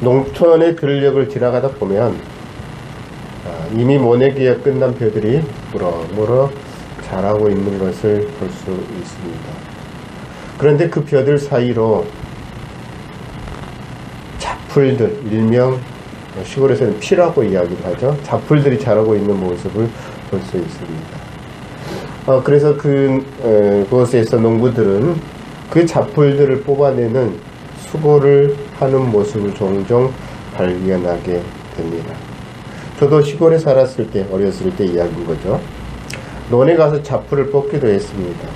농촌의 들녘을 지나가다 보면 아, 이미 모내기가 끝난 벼들이 무럭무럭 자라고 있는 것을 볼 수 있습니다. 그런데 그 벼들 사이로 잡풀들, 일명 시골에서는 피라고 이야기를 하죠. 잡풀들이 자라고 있는 모습을 볼 수 있습니다. 어, 그래서 그, 에, 그곳에서 농부들은 그 잡풀들을 뽑아내는 수고를 하는 모습을 종종 발견하게 됩니다. 저도 시골에 살았을 때, 어렸을 때 이야기인 거죠. 논에 가서 잡풀을 뽑기도 했습니다.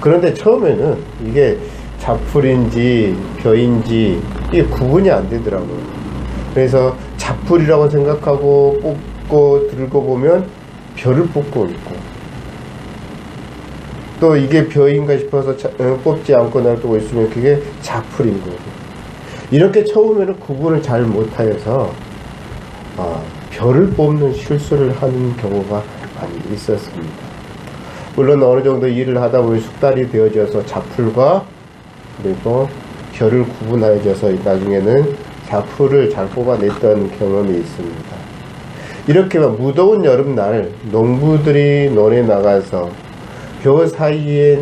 그런데 처음에는 이게 잡풀인지 벼인지 이게 구분이 안 되더라고요. 그래서 잡풀이라고 생각하고 뽑고 들고 보면 벼를 뽑고 있고 또 이게 벼인가 싶어서 자- 어, 뽑지 않고 놔두고 있으면 그게 잡풀인 거고 이렇게 처음에는 구분을 잘 못하여서 아, 벼를 뽑는 실수를 하는 경우가 많이 있었습니다. 물론 어느 정도 일을 하다 보면 숙달이 되어져서 잡풀과 그리고 벼를 구분하여져서 나중에는 잡풀을 잘 뽑아냈던 경험이 있습니다. 이렇게 막 무더운 여름날 농부들이 논에 나가서 벼 사이에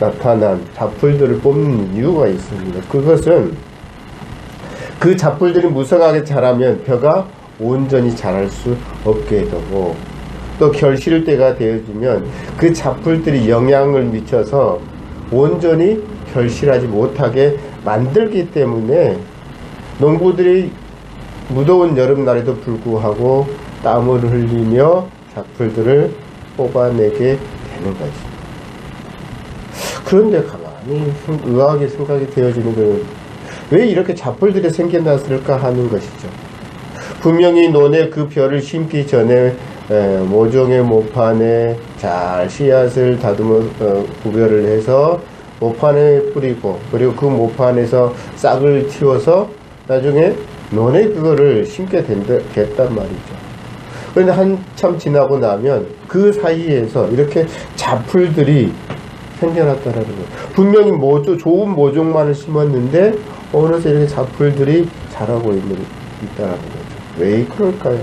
나타난 잡풀들을 뽑는 이유가 있습니다. 그것은 그 잡풀들이 무성하게 자라면 벼가 온전히 자랄 수 없게 되고 또 결실 때가 되어지면 그 잡풀들이 영향을 미쳐서 온전히 결실하지 못하게 만들기 때문에 농부들이 무더운 여름날에도 불구하고 땀을 흘리며 잡풀들을 뽑아내게 되는 것입니다. 그런데 가만히 생- 의아하게 생각이 되어지는 것은 왜 이렇게 잡풀들이 생겨났을까 하는 것이죠. 분명히 논에 그 벼를 심기 전에 에, 모종의 모판에 잘 씨앗을 다듬어 어, 구별을 해서 모판에 뿌리고 그리고 그 모판에서 싹을 틔워서 나중에 논에 그거를 심게 됐단 말이죠. 그런데 한참 지나고 나면 그 사이에서 이렇게 잡풀들이 생겨났다라는 거예요. 분명히 모종, 좋은 모종만을 심었는데 어느새 이렇게 잡풀들이 자라고 있는, 있다라는 거죠. 왜 그럴까요?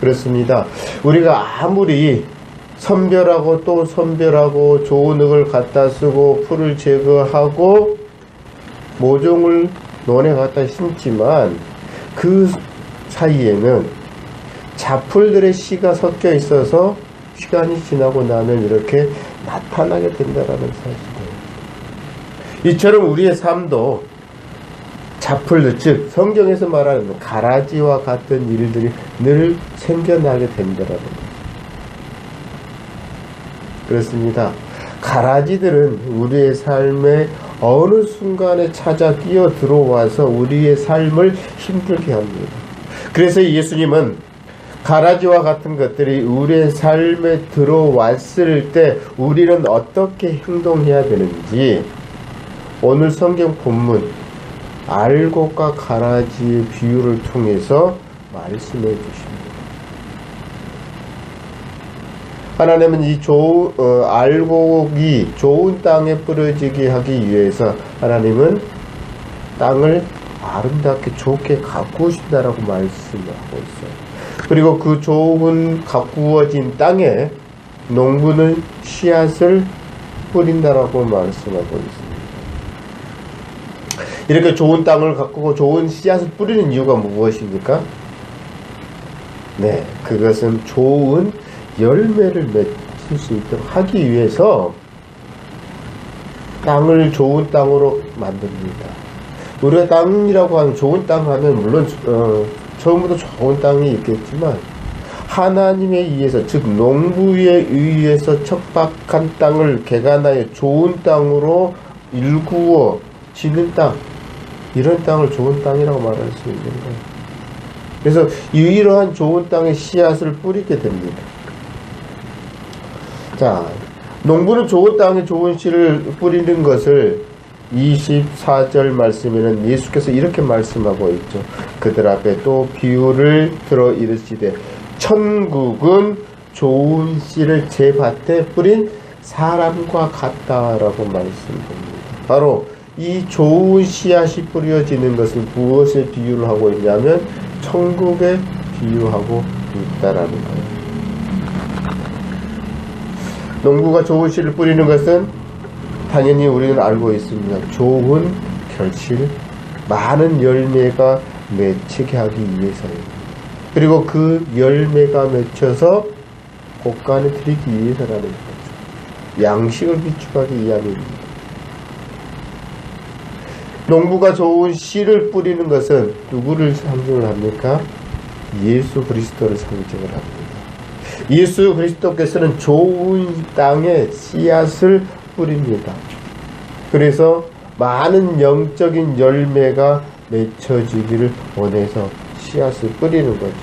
그렇습니다. 우리가 아무리 선별하고 또 선별하고 좋은 흙을 갖다 쓰고 풀을 제거하고 모종을 논에 갖다 심지만 그 사이에는 잡풀들의 씨가 섞여 있어서 시간이 지나고 나면 이렇게 나타나게 된다라는 사실 이처럼 우리의 삶도 잡풀들, 즉 성경에서 말하는 가라지와 같은 일들이 늘 생겨나게 된다라는. 그렇습니다. 가라지들은 우리의 삶에 어느 순간에 찾아 끼어 들어와서 우리의 삶을 힘들게 합니다. 그래서 예수님은 가라지와 같은 것들이 우리의 삶에 들어왔을 때 우리는 어떻게 행동해야 되는지 오늘 성경 본문 알곡과 가라지의 비유를 통해서 말씀해 주십니다. 하나님은 이 좋은 어, 알곡이 좋은 땅에 뿌려지게 하기 위해서 하나님은 땅을 아름답게 좋게 가꾸신다라고 말씀하고 있어요. 그리고 그 좋은 가꾸어진 땅에 농부는 씨앗을 뿌린다라고 말씀하고 있습니다. 이렇게 좋은 땅을 가꾸고 좋은 씨앗을 뿌리는 이유가 무엇입니까? 네, 그것은 좋은 열매를 맺을 수 있도록 하기 위해서 땅을 좋은 땅으로 만듭니다. 우리가 땅이라고 하면 좋은 땅 하면 물론 어, 처음부터 좋은 땅이 있겠지만 하나님에 의해서 즉 농부에 의해서 척박한 땅을 개간하여 좋은 땅으로 일구어 지는 땅 이런 땅을 좋은 땅이라고 말할 수 있는 거예요. 그래서 이러한 좋은 땅에 씨앗을 뿌리게 됩니다. 자, 농부는 좋은 땅에 좋은 씨를 뿌리는 것을 24절 말씀에는 예수께서 이렇게 말씀하고 있죠. 그들 앞에 또 비유를 들어 이르시되 천국은 좋은 씨를 제 밭에 뿌린 사람과 같다라고 말씀합니다. 바로 이 좋은 씨앗이 뿌려지는 것을 무엇에 비유를 하고 있냐면 천국에 비유하고 있다라는 거예요. 농부가 좋은 씨를 뿌리는 것은 당연히 우리는 알고 있습니다. 좋은 결실, 많은 열매가 맺히게 하기 위해서예요. 그리고 그 열매가 맺혀서 곡간에 들이기 위해서라는 거죠. 양식을 비축하기 위함입니다. 농부가 좋은 씨를 뿌리는 것은 누구를 상징을 합니까? 예수 그리스도를 상징을 합니다. 예수 그리스도께서는 좋은 땅에 씨앗을 뿌립니다. 그래서 많은 영적인 열매가 맺혀지기를 원해서 씨앗을 뿌리는 거죠.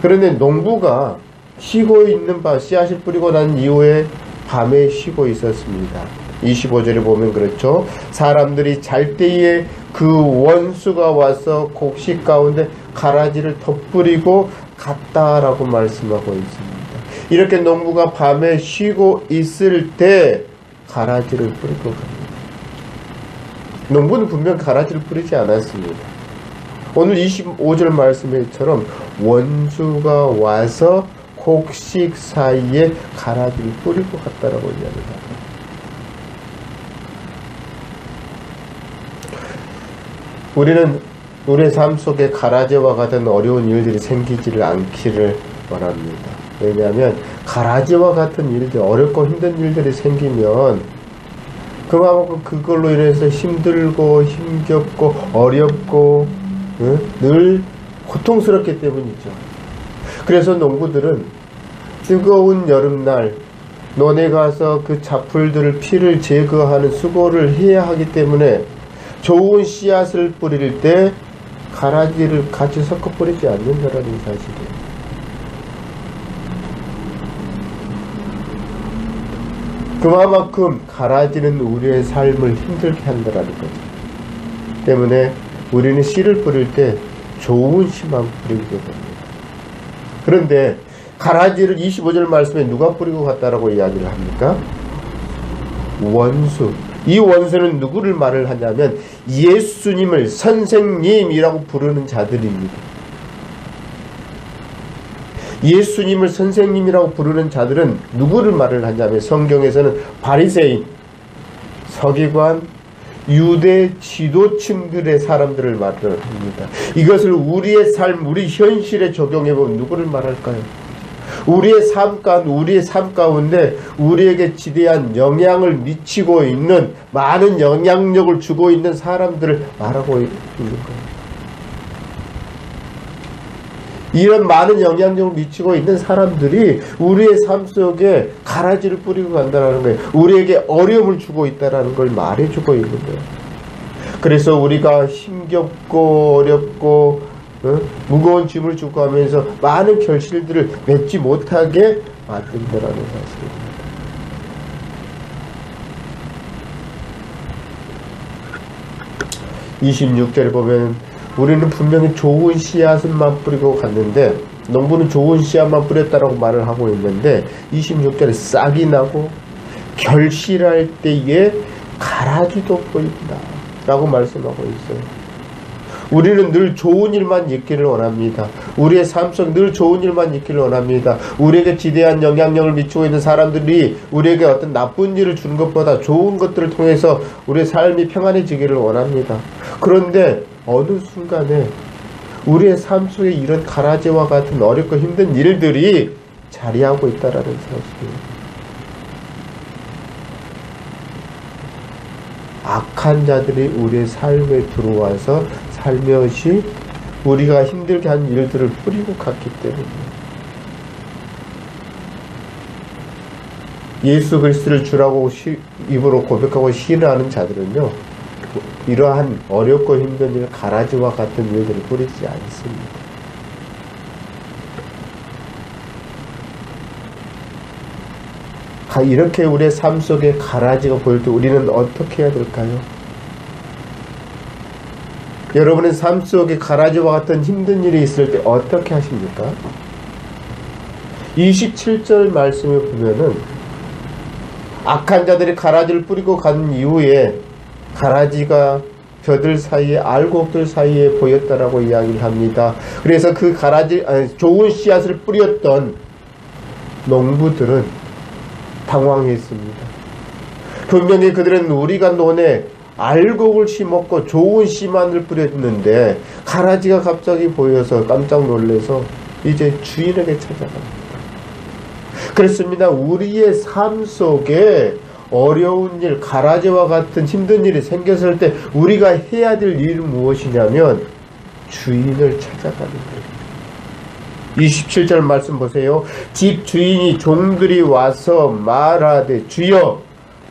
그런데 농부가 쉬고 있는 바 씨앗을 뿌리고 난 이후에 밤에 쉬고 있었습니다. 25절에 보면 그렇죠. 사람들이 잘 때에 그 원수가 와서 곡식 가운데 가라지를 덧뿌리고 갔다라고 말씀하고 있습니다. 이렇게 농부가 밤에 쉬고 있을 때 가라지를 뿌리고 갑니다. 농부는 분명 가라지를 뿌리지 않았습니다. 오늘 25절 말씀처럼 원수가 와서 곡식 사이에 가라지를 뿌리고 갔다라고 이야기합니다. 우리는 우리의 삶 속에 가라지와 같은 어려운 일들이 생기지를 않기를 원합니다. 왜냐하면 가라지와 같은 일들, 어렵고 힘든 일들이 생기면 그만큼 그걸로 인해서 힘들고 힘겹고 어렵고 응? 늘 고통스럽기 때문이죠. 그래서 농부들은 뜨거운 여름날 논에 가서 그 잡풀들을 피를 제거하는 수고를 해야 하기 때문에 좋은 씨앗을 뿌릴 때 가라지를 같이 섞어 뿌리지 않는다라는 사실이에요. 그만큼 가라지는 우리의 삶을 힘들게 한다라는 거죠. 때문에 우리는 씨를 뿌릴 때 좋은 씨만 뿌리게 됩니다. 그런데 가라지를 25절 말씀에 누가 뿌리고 갔다라고 이야기를 합니까? 원수. 이 원수는 누구를 말을 하냐면 예수님을 선생님이라고 부르는 자들입니다. 예수님을 선생님이라고 부르는 자들은 누구를 말을 하냐면 성경에서는 바리새인, 서기관, 유대 지도층들의 사람들을 말을 합니다. 이것을 우리의 삶, 우리 현실에 적용해 보면 누구를 말할까요? 우리의 삶 가운데, 우리의 삶 가운데 우리에게 지대한 영향을 미치고 있는 많은 영향력을 주고 있는 사람들을 말하고 있는 거예요. 이런 많은 영향력을 미치고 있는 사람들이 우리의 삶 속에 가라지를 뿌리고 간다는 거예요. 우리에게 어려움을 주고 있다는 걸 말해주고 있는 거예요. 그래서 우리가 힘겹고 어렵고 어? 무거운 짐을 주고 하면서 많은 결실들을 맺지 못하게 만든다라는 사실입니다. (26절에) 보면 우리는 분명히 좋은 씨앗만 뿌리고 갔는데 농부는 좋은 씨앗만 뿌렸다라고 말을 하고 있는데 26절에 싹이 나고 결실할 때에 가라지도 보인다 라고 말씀하고 있어요. 우리는 늘 좋은 일만 있기를 원합니다. 우리의 삶 속 늘 좋은 일만 있기를 원합니다. 우리에게 지대한 영향력을 미치고 있는 사람들이 우리에게 어떤 나쁜 일을 주는 것보다 좋은 것들을 통해서 우리의 삶이 평안해지기를 원합니다. 그런데 어느 순간에 우리의 삶 속에 이런 가라지와 같은 어렵고 힘든 일들이 자리하고 있다라는 사실입니다. 악한 자들이 우리의 삶에 들어와서 살며시 우리가 힘들게 한 일들을 뿌리고 갔기 때문에 예수 그리스도를 주라고 시, 입으로 고백하고 신뢰하는 자들은요 이러한 어렵고 힘든 일 가라지와 같은 일들을 뿌리지 않습니다. 이렇게 우리의 삶 속에 가라지가 보일 때 우리는 어떻게 해야 될까요? 여러분의 삶 속에 가라지와 같은 힘든 일이 있을 때 어떻게 하십니까? 27절 말씀을 보면은 악한 자들이 가라지를 뿌리고 간 이후에 가라지가 벼들 사이에 알곡들 사이에 보였다라고 이야기를 합니다. 그래서 그 가라지 아니, 좋은 씨앗을 뿌렸던 농부들은 당황했습니다. 분명히 그들은 우리가 논에 알곡을 심었고 좋은 씨만을 뿌렸는데 가라지가 갑자기 보여서 깜짝 놀래서 이제 주인에게 찾아갑니다. 그렇습니다. 우리의 삶 속에 어려운 일, 가라지와 같은 힘든 일이 생겼을 때 우리가 해야 될 일은 무엇이냐면 주인을 찾아가는 거예요. 27절 말씀 보세요. 집 주인이 종들이 와서 말하되 주여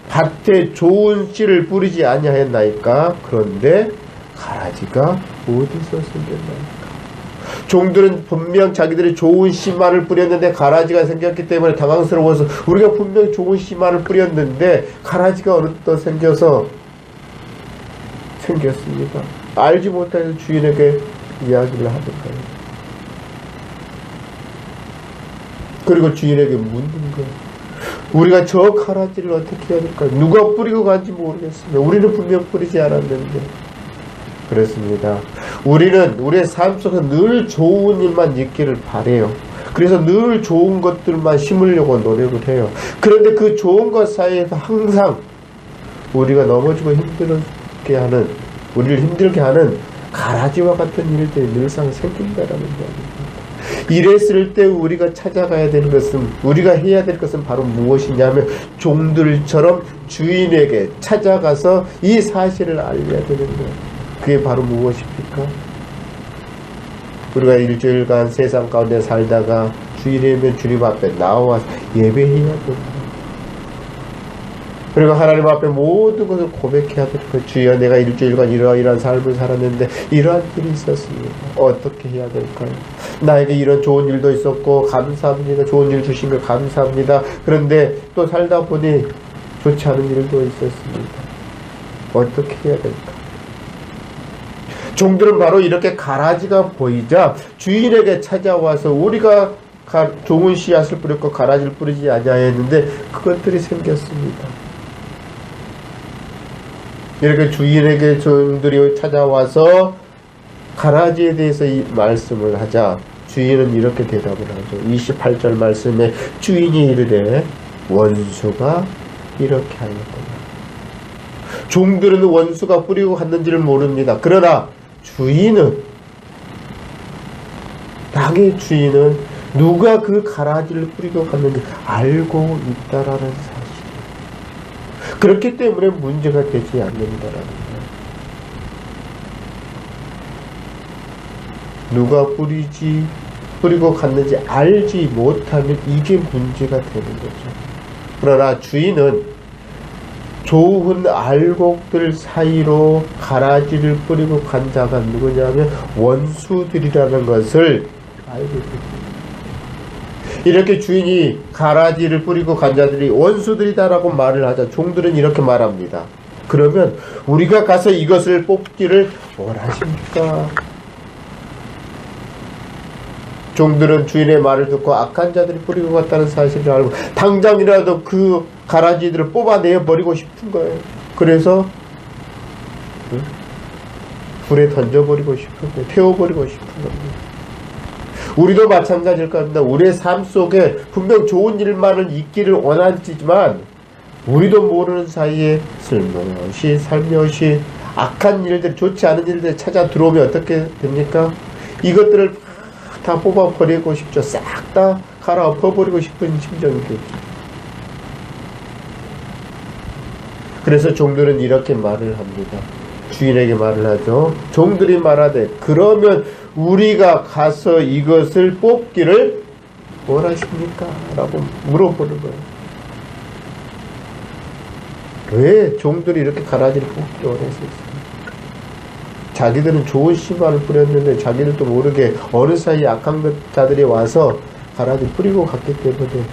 밭에 좋은 씨를 뿌리지 아니하였나이까 그런데 가라지가 어디서 생겼나이까 종들은 분명 자기들이 좋은 씨만을 뿌렸는데 가라지가 생겼기 때문에 당황스러워서 우리가 분명 좋은 씨만을 뿌렸는데 가라지가 어느덧 생겨서 생겼습니다. 알지 못해서 주인에게 이야기를 거예요. 그리고 주인에게 묻는 거예요. 우리가 저 가라지를 어떻게 해야 될까요? 누가 뿌리고 간지 모르겠습니다. 우리는 분명 뿌리지 않았는데. 그렇습니다. 우리는 우리의 삶 속에서 늘 좋은 일만 있기를 바래요. 그래서 늘 좋은 것들만 심으려고 노력을 해요. 그런데 그 좋은 것 사이에서 항상 우리가 넘어지고 힘들게 하는, 우리를 힘들게 하는 가라지와 같은 일들이 늘상 생긴다라는 이야기입니다. 이랬을 때 우리가 찾아가야 되는 것은 우리가 해야 될 것은 바로 무엇이냐면 종들처럼 주인에게 찾아가서 이 사실을 알려야 되는 거예요. 그게 바로 무엇입니까? 우리가 일주일간 세상 가운데 살다가 주일이면 주님 앞에 나와 예배해야 된다. 그리고 하나님 앞에 모든 것을 고백해야 될 것. 주여 내가 일주일간 이러이러한 삶을 살았는데 이러한 일이 있었습니다. 어떻게 해야 될까요? 나에게 이런 좋은 일도 있었고 감사합니다. 좋은 일 주신 걸 감사합니다. 그런데 또 살다 보니 좋지 않은 일도 있었습니다. 어떻게 해야 될까? 종들은 바로 이렇게 가라지가 보이자 주인에게 찾아와서 우리가 가, 좋은 씨앗을 뿌렸고 가라지를 뿌리지 아니하였는데 그것들이 생겼습니다. 이렇게 주인에게 종들이 찾아와서 가라지에 대해서 이 말씀을 하자 주인은 이렇게 대답을 하죠. 28절 말씀에 주인이 이르되 원수가 이렇게 하였구나. 종들은 원수가 뿌리고 갔는지를 모릅니다. 그러나 주인은 땅의 주인은 누가 그 가라지를 뿌리고 갔는지 알고 있다라는 사실. 그렇기 때문에 문제가 되지 않는다라는 거예요. 누가 뿌리지 뿌리고 갔는지 알지 못하면 이게 문제가 되는 거죠. 그러나 주인은 좋은 알곡들 사이로 가라지를 뿌리고 간 자가 누구냐면 원수들이라는 것을 알고 있습니다. 이렇게 주인이 가라지를 뿌리고 간 자들이 원수들이다라고 말을 하자 종들은 이렇게 말합니다. 그러면 우리가 가서 이것을 뽑기를 원하십니까? 종들은 주인의 말을 듣고 악한 자들이 뿌리고 갔다는 사실을 알고 당장이라도 그 가라지들을 뽑아내 버리고 싶은 거예요. 그래서 불에 던져버리고 싶은 거예요. 태워버리고 싶은 겁니다. 우리도 마찬가지일 겁니다. 우리의 삶 속에 분명 좋은 일만은 있기를 원하지만 우리도 모르는 사이에 슬며시 살며시 악한 일들, 좋지 않은 일들 찾아 들어오면 어떻게 됩니까? 이것들을 다 뽑아버리고 싶죠. 싹 다 갈아엎어버리고 싶은 심정이겠죠. 그래서 종들은 이렇게 말을 합니다. 주인에게 말을 하죠. 종들이 말하되 그러면 우리가 가서 이것을 뽑기를 원하십니까? 라고 물어보는 거예요. 왜 종들이 이렇게 가라지를 뽑기 원했었어요? 자기들은 좋은 씨만을 뿌렸는데 자기들도 모르게 어느 사이 악한 자들이 와서 가라지 뿌리고 갔기 때문에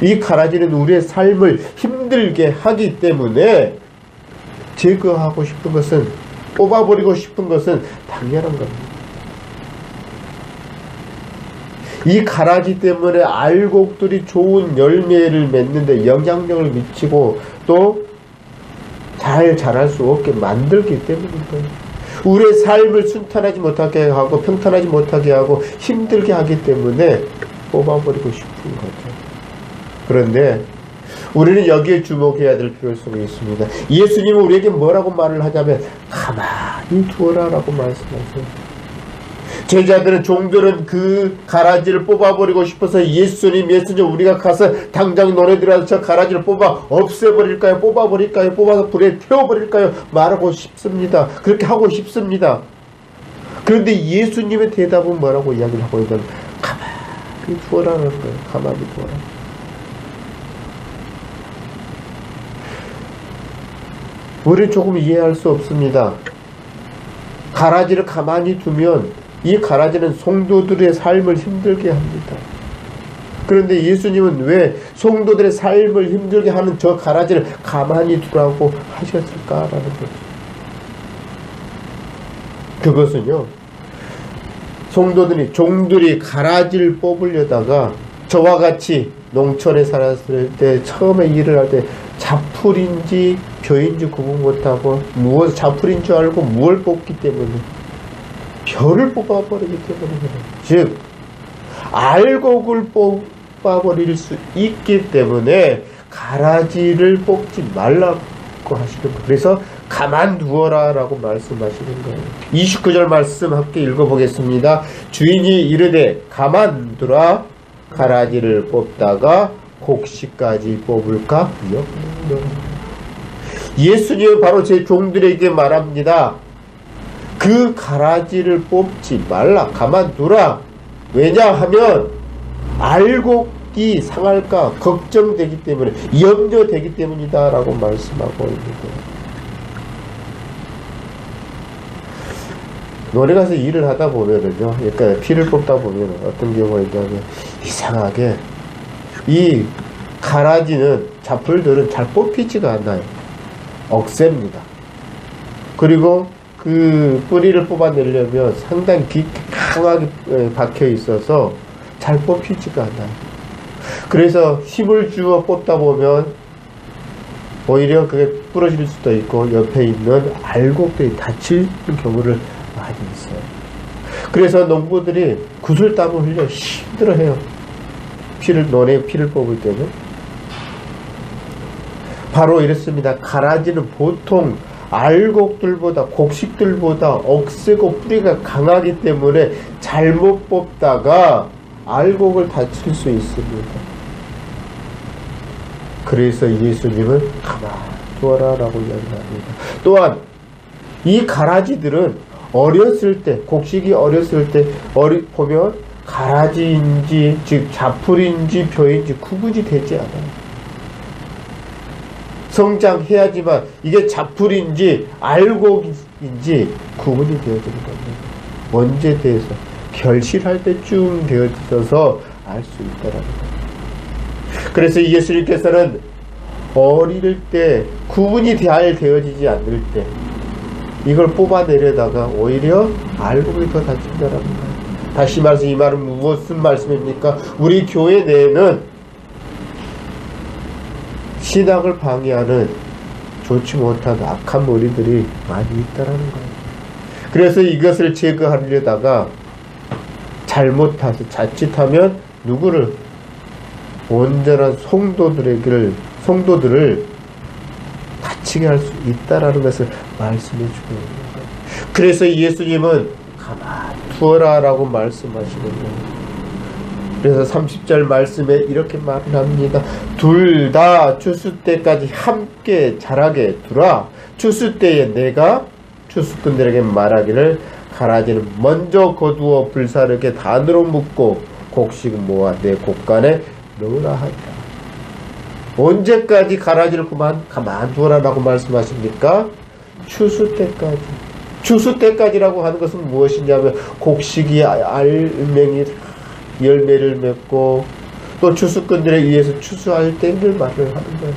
이 가라지는 우리의 삶을 힘들게 하기 때문에 제거하고 싶은 것은 뽑아버리고 싶은 것은 당연한 겁니다. 이 가라지 때문에 알곡들이 좋은 열매를 맺는데 영향력을 미치고 또 잘 자랄 수 없게 만들기 때문입니다. 우리의 삶을 순탄하지 못하게 하고 평탄하지 못하게 하고 힘들게 하기 때문에 뽑아버리고 싶은 거죠. 그런데 우리는 여기에 주목해야 될 필요성이 있습니다. 예수님은 우리에게 뭐라고 말을 하자면 가만히 두어라라고 말씀하세요. 제자들은 종들은 그 가라지를 뽑아버리고 싶어서 예수님 예수님 우리가 가서 당장 너네들한테 저 가라지를 뽑아 없애버릴까요? 뽑아버릴까요? 뽑아서 불에 태워버릴까요? 말하고 싶습니다. 그렇게 하고 싶습니다. 그런데 예수님의 대답은 뭐라고 이야기를 하고 있냐면 가만히 두어라는 거예요. 가만히 두어라 우리는 조금 이해할 수 없습니다 가라지를 가만히 두면 이 가라지는 성도들의 삶을 힘들게 합니다. 그런데 예수님은 왜 성도들의 삶을 힘들게 하는 저 가라지를 가만히 두라고 하셨을까라는 거죠. 그것은요, 성도들이, 종들이 가라지를 뽑으려다가 저와 같이 농촌에 살았을 때 처음에 일을 할 때 자풀인지 벼인지 구분 못하고 무엇 자풀인 줄 알고 무엇을 뽑기 때문에 별을 뽑아버리기 때문에 즉 알곡을 뽑아버릴 수 있기 때문에 가라지를 뽑지 말라고 하시는 거예요. 그래서 가만두어라 라고 말씀하시는 거예요. 29절 말씀 함께 읽어보겠습니다. 주인이 이르되 가만두라 가라지를 뽑다가 곡식까지 뽑을까? 예수님은 바로 제 종들에게 말합니다. 그 가라지를 뽑지 말라. 가만두라. 왜냐하면 알곡이 상할까 걱정되기 때문에 염려되기 때문이다 라고 말씀하고 있는데. 노래 가서 일을 하다 보면은요 그러니까 피를 뽑다 보면 어떤 경우가 있냐면 이상하게 이 가라지는 자풀들은 잘 뽑히지가 않아요 억셉니다 그리고 그 뿌리를 뽑아내려면 상당히 깊게 강하게 박혀 있어서 잘 뽑히지가 않아요. 그래서 힘을 주어 뽑다 보면 오히려 그게 부러질 수도 있고 옆에 있는 알곡들이 다칠 경우를 많이 있어요. 그래서 농부들이 구슬땀을 흘려 힘들어해요. 피를 논에 피를 뽑을 때는 바로 이렇습니다. 가라지는 보통 알곡들보다 곡식들보다 억세고 뿌리가 강하기 때문에 잘못 뽑다가 알곡을 다칠 수 있습니다. 그래서 예수님은 가만 두어라 라고 이야기합니다. 또한 이 가라지들은 어렸을 때 곡식이 어렸을 때 어리, 보면 가라지인지 즉 자풀인지 벼인지 구분이 되지 않아요. 성장해야지만 이게 자풀인지 알곡인지 구분이 되어지는 겁니다. 언제 대해서 결실할 때쯤 되어져서 알 수 있다라는 거예요. 그래서 예수님께서는 어릴 때 구분이 잘 되어지지 않을 때 이걸 뽑아내려다가 오히려 알곡이 더 다친다라는 거예요. 다시 말해서 이 말은 무슨 말씀입니까? 우리 교회 내에는 신학을 방해하는 좋지 못한 악한 머리들이 많이 있다라는 거예요. 그래서 이것을 제거하려다가 잘못해서 자칫하면 누구를 온전한 성도들에게를 성도들을 다치게 할 수 있다라는 것을 말씀해 주고 있는 거예요. 그래서 예수님은 가만 두어라라고 말씀하시는 거예요. 그래서 30절 말씀에 이렇게 말을 합니다. 둘 다 추수 때까지 함께 자라게 두라. 추수 때에 내가 추수꾼들에게 말하기를 가라지는 먼저 거두어 불사르게 단으로 묶고 곡식 모아 내 곡간에 넣으라 하리라. 언제까지 가라지를 그만 가만두어라라고 말씀하십니까? 추수 때까지. 추수 때까지라고 하는 것은 무엇이냐면 곡식이 알맹이 열매를 맺고 또 추수꾼들에 의해서 추수할 때를 말을 하는 거예요.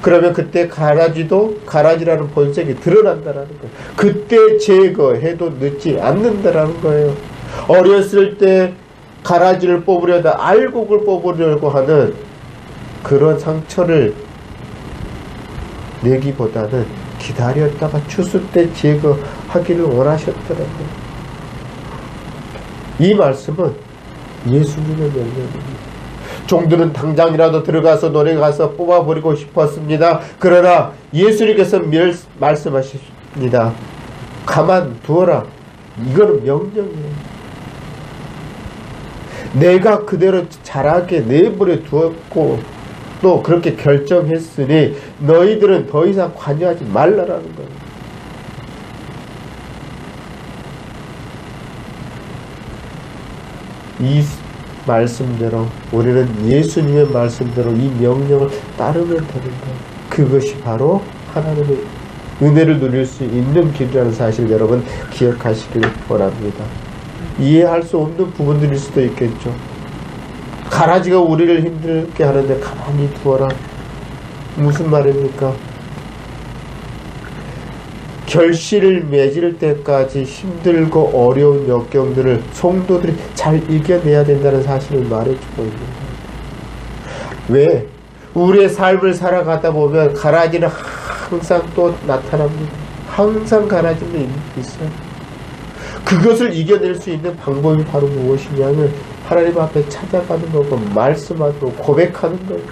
그러면 그때 가라지도 가라지라는 본색이 드러난다라는 거예요. 그때 제거해도 늦지 않는다라는 거예요. 어렸을 때 가라지를 뽑으려다 알곡을 뽑으려고 하는 그런 상처를 내기보다는 기다렸다가 추수 때 제거하기를 원하셨더라고요. 이 말씀은 예수님의 명령입니다. 종들은 당장이라도 들어가서 노래 가서 뽑아버리고 싶었습니다. 그러나 예수님께서 멸, 말씀하십니다. 가만 두어라. 이거는 명령이에요. 내가 그대로 자라게 내버려 두었고 또 그렇게 결정했으니 너희들은 더 이상 관여하지 말라라는 거예요. 이 말씀대로 우리는 예수님의 말씀대로 이 명령을 따르면 되는 거예요. 그것이 바로 하나님의 은혜를 누릴 수 있는 길이라는 사실 여러분 기억하시길 원합니다. 이해할 수 없는 부분들일 수도 있겠죠. 가라지가 우리를 힘들게 하는데 가만히 두어라. 무슨 말입니까? 결실을 맺을 때까지 힘들고 어려운 역경들을 성도들이 잘 이겨내야 된다는 사실을 말해주고 있는 거예요. 왜? 우리의 삶을 살아가다 보면 가라지는 항상 또 나타납니다. 항상 가라지는 있어요. 그것을 이겨낼 수 있는 방법이 바로 무엇이냐면 하나님 앞에 찾아가는 거고 말씀하고 고백하는 거예요.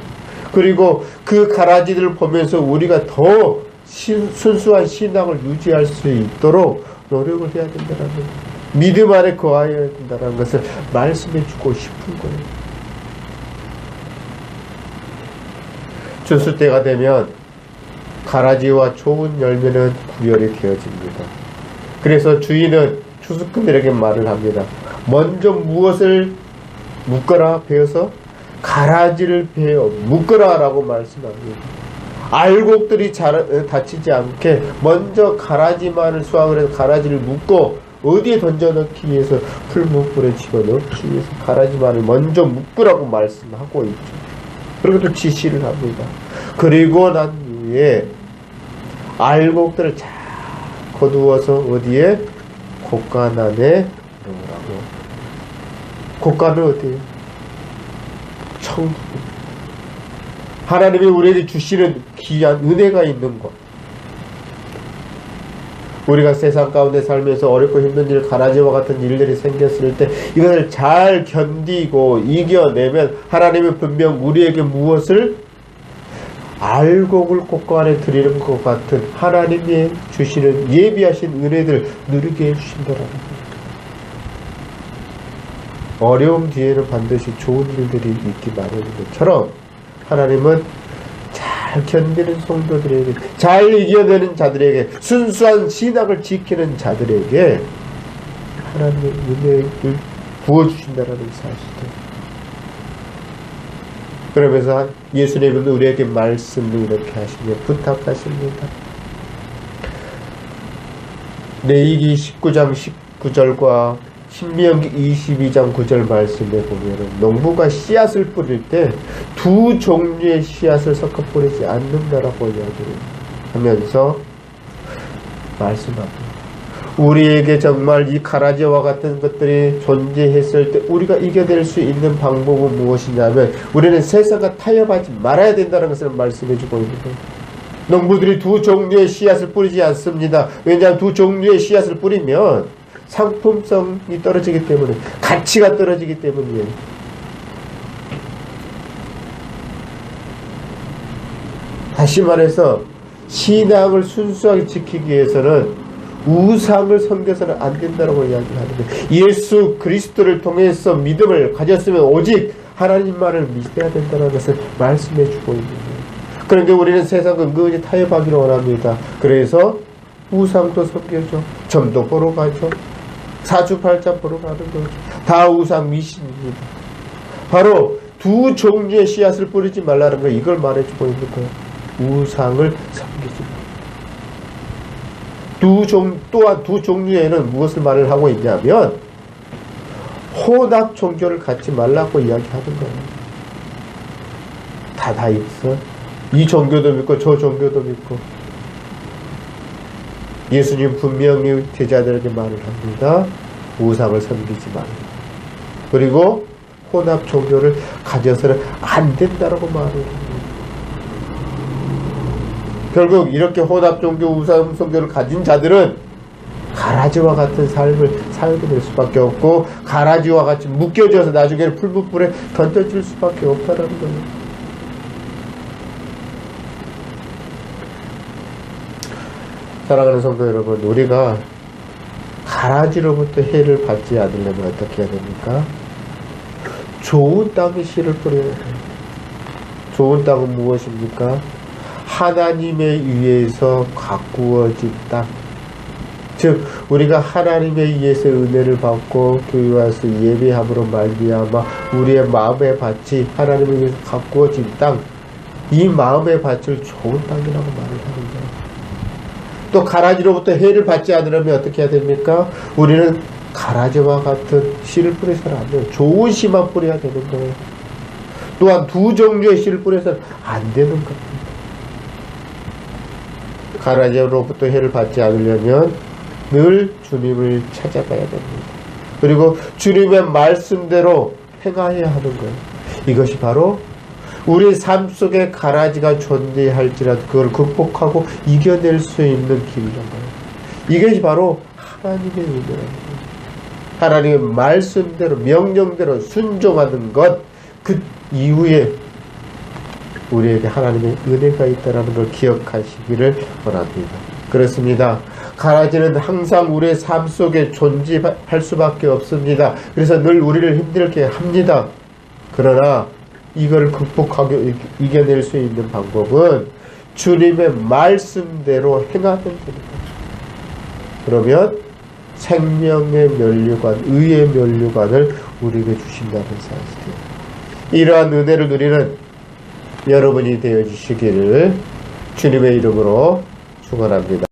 그리고 그 가라지들을 보면서 우리가 더 신, 순수한 신앙을 유지할 수 있도록 노력을 해야 된다는. 믿음 안에 거하여야 된다는 것을 말씀해 주고 싶은 거예요. 주수 때가 되면 가라지와 좋은 열매는 구별이 되어집니다. 그래서 주인은 추수꾼들에게 말을 합니다. 먼저 무엇을 묶어라 베어서 가라지를 베어 묶어라라고 말씀합니다. 알곡들이 잘, 다치지 않게 먼저 가라지만을 수확을 해서 가라지를 묶고 어디에 던져넣기 위해서 풀무불에 집어넣기 위해서 가라지만을 먼저 묶으라고 말씀하고 있죠. 그리고 또 지시를 합니다. 그리고 난 후에 알곡들을 잘 거두어서 어디에 곡간 안에 넣으라고. 곡간은 어디에요? 천국. 하나님이 우리에게 주시는 귀한 은혜가 있는 것. 우리가 세상 가운데 살면서 어렵고 힘든 일, 가라지와 같은 일들이 생겼을 때 이것을 잘 견디고 이겨내면 하나님은 분명 우리에게 무엇을 알곡을 꽃간에 드리는 것 같은 하나님이 주시는 예비하신 은혜들 누리게 해주신다라는. 어려움 뒤에는 반드시 좋은 일들이 있기 마련인 것처럼 하나님은 잘 견디는 성도들에게 잘 이겨내는 자들에게 순수한 신학을 지키는 자들에게 하나님의 은혜를 부어주신다는 사실이죠. 그러면서 예수님은 우리에게 말씀을 이렇게 하시며 부탁하십니다. 레이기 19장 19절과 신명기 22장 9절 말씀에 보면은 농부가 씨앗을 뿌릴 때 두 종류의 씨앗을 섞어 뿌리지 않는다라고 이야기를 하면서 말씀합니다. 우리에게 정말 이 가라지와 같은 것들이 존재했을 때 우리가 이겨낼 수 있는 방법은 무엇이냐면 우리는 세상과 타협하지 말아야 된다는 것을 말씀해 주고 있는 거예요. 농부들이 두 종류의 씨앗을 뿌리지 않습니다. 왜냐하면 두 종류의 씨앗을 뿌리면 상품성이 떨어지기 때문에 가치가 떨어지기 때문이에요. 다시 말해서 신앙을 순수하게 지키기 위해서는 우상을 섬겨서는 안 된다고 이야기하는데 예수 그리스도를 통해서 믿음을 가졌으면 오직 하나님만을 믿어야 된다는 것을 말씀해 주고 있는 거예요. 그런데 우리는 세상 은근히 타협하기를 원합니다. 그래서 우상도 섬겨줘. 점도 보러 가죠. 사주팔자 보러 가는 거죠. 다 우상 미신입니다. 바로 두 종류의 씨앗을 뿌리지 말라는 거 이걸 말해주고 있는 거예요. 우상을 섬기지 마. 두 종, 또한 두 종류에는 무엇을 말을 하고 있냐면, 혼합 종교를 갖지 말라고 이야기하는 거예요. 다, 다 있어. 이 종교도 믿고, 저 종교도 믿고. 예수님 분명히 제자들에게 말을 합니다. 우상을 섬기지 말라. 그리고 혼합 종교를 가져서는 안 된다라고 말을 합니다. 결국 이렇게 혼합 종교, 우상 성교를 가진 자들은 가라지와 같은 삶을 살게 될 수밖에 없고 가라지와 같이 묶여져서 나중에 풀무불에 던져질 수밖에 없다는 거예요. 사랑하는 성도 여러분, 우리가 가라지로부터 해를 받지 않으려면 어떻게 해야 됩니까? 좋은 땅에 씨를 뿌려야 돼요. 좋은 땅은 무엇입니까? 하나님에 의해서 가꾸어진 땅. 즉 우리가 하나님에 의해서 은혜를 받고 교회 와서 예배함으로 말미암아 우리의 마음의 밭이 하나님에 의해서 가꾸어진 땅. 이 마음의 밭을 좋은 땅이라고 말을 하는 거예요. 또 가라지로부터 해를 받지 않으려면 어떻게 해야 됩니까? 우리는 가라지와 같은 씨를 뿌려서는 안 돼요. 좋은 씨만 뿌려야 되는 거예요. 또한 두 종류의 씨를 뿌려서는 안 되는 겁니다. 가라지로부터 해를 받지 않으려면 늘 주님을 찾아가야 됩니다. 그리고 주님의 말씀대로 행하여야 하는 거예요. 이것이 바로 우리 삶 속에 가라지가 존재할지라도 그걸 극복하고 이겨낼 수 있는 길이란 거예요. 이것이 바로 하나님의 은혜라는. 하나님의 말씀대로 명령대로 순종하는 것 그 이후에 우리에게 하나님의 은혜가 있다는 걸 기억하시기를 원합니다. 그렇습니다. 가라지는 항상 우리의 삶 속에 존재할 수밖에 없습니다. 그래서 늘 우리를 힘들게 합니다. 그러나 이걸 극복하고 이- 이겨낼 수 있는 방법은 주님의 말씀대로 행하면 됩니다. 그러면 생명의 면류관, 의의 면류관을 우리에게 주신다는 사실이에요. 이러한 은혜를 누리는 여러분이 되어 주시기를 주님의 이름으로 축원합니다.